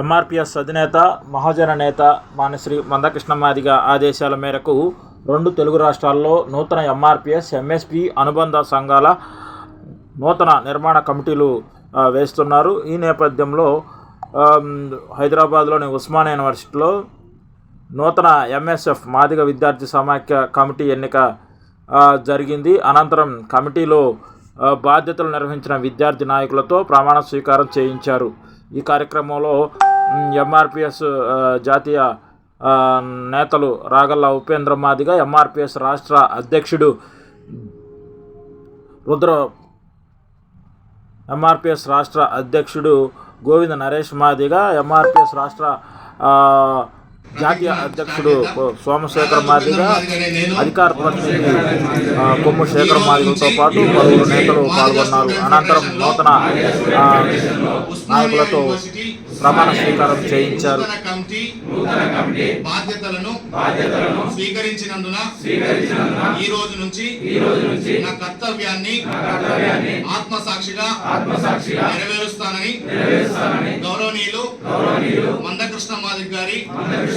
ఎంఆర్పిఎస్ అధినేత మహాజన నేత మానశ్రీ మందకృష్ణమాదిగ ఆదేశాల మేరకు రెండు తెలుగు రాష్ట్రాల్లో నూతన ఎంఆర్పిఎస్ ఎంఎస్పి అనుబంధ సంఘాల నూతన నిర్మాణ కమిటీలు వేస్తున్నారు. ఈ నేపథ్యంలో హైదరాబాద్లోని ఉస్మానియా యూనివర్సిటీలో నూతన ఎంఎస్ఎఫ్ మాదిగ విద్యార్థి సమాఖ్య కమిటీ ఎన్నిక జరిగింది. అనంతరం కమిటీలో బాధ్యతలు నిర్వహించిన విద్యార్థి నాయకులతో ప్రమాణ స్వీకారం చేయించారు. ఈ కార్యక్రమంలో ఎంఆర్పిఎస్ జాతీయ నేతలు రాగల్ల ఉపేంద్ర మాదిగ ఎంఆర్పిఎస్ రాష్ట్ర అధ్యక్షుడు రుద్ర ఎంఆర్పిఎస్ రాష్ట్ర అధ్యక్షుడు గోవింద నరేష్ మాదిగ ఎంఆర్పిఎస్ రాష్ట్ర జాతీయ అధ్యక్షుడు సోమశేఖర్ మాదిగ అధికార ప్రతినిధి కొమ్ము శేఖర్ మాదిగలతో పాటు పలువురు నేతలు పాల్గొన్నారు. అనంతరం నూతన నాయకులతో ప్రమాణ స్వీకారం చేయించారు. బాధ్యతలను స్వీకరించినందున ఈ రోజు నుంచి నా కర్తవ్యాన్ని ఆత్మసాక్షిగా నెరవేరుస్తానని గౌరవనీయులు మందకృష్ణ మాదిగ గారి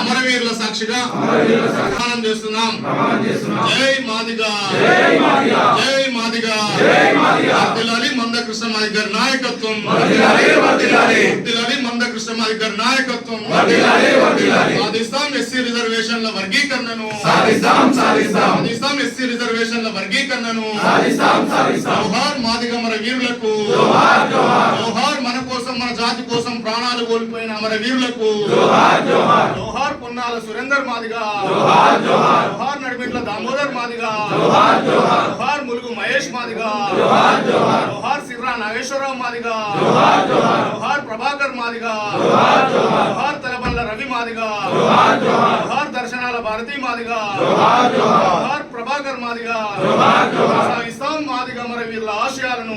అమరవీరుల సాక్షిగా ప్రమాణం చేస్తున్నాం. జై మాదిగా. జై మాదిగా. వర్ధిల్లాలి మందకృష్ణ మాదిగ. గారి నాయకత్వం. వర్ధిల్లాలి మందకృష్ణ మాదిగ గారి నాయకత్వం. సాధిస్తాం ఎస్సీ రిజర్వేషన్ల వర్గీకరణను. సాధిస్తాం ఎస్సీ రిజర్వేషన్ల వర్గీకరణను. జోహార్ మాదిగ మన వీరులకు జోహార్ మన కోసం మన జాతి కోసం ప్రాణాలు కోల్పోయిన అమర వీరులకు జోహార్ పొన్నాల సురేందర్ మాదిగా జోహార్ నడిమిట్ల దామోదర్ మాదిగా జోహార్ ములుగు మహేష్ మాదిగా జోహార్ సిర్రా నాగేశ్వరరావు మాదిగా జోహార్ ప్రభాకర్ మాదిగా జోహార్ తలబండ్ల రవి మాదిగా జోహార్ దర్శనాల భారతి మాదిగా జోహార్ ప్రభాకర్ మాదిగా కొనసాగిస్తాం మాదిగా మరి వీళ్ళ ఆశయాలను.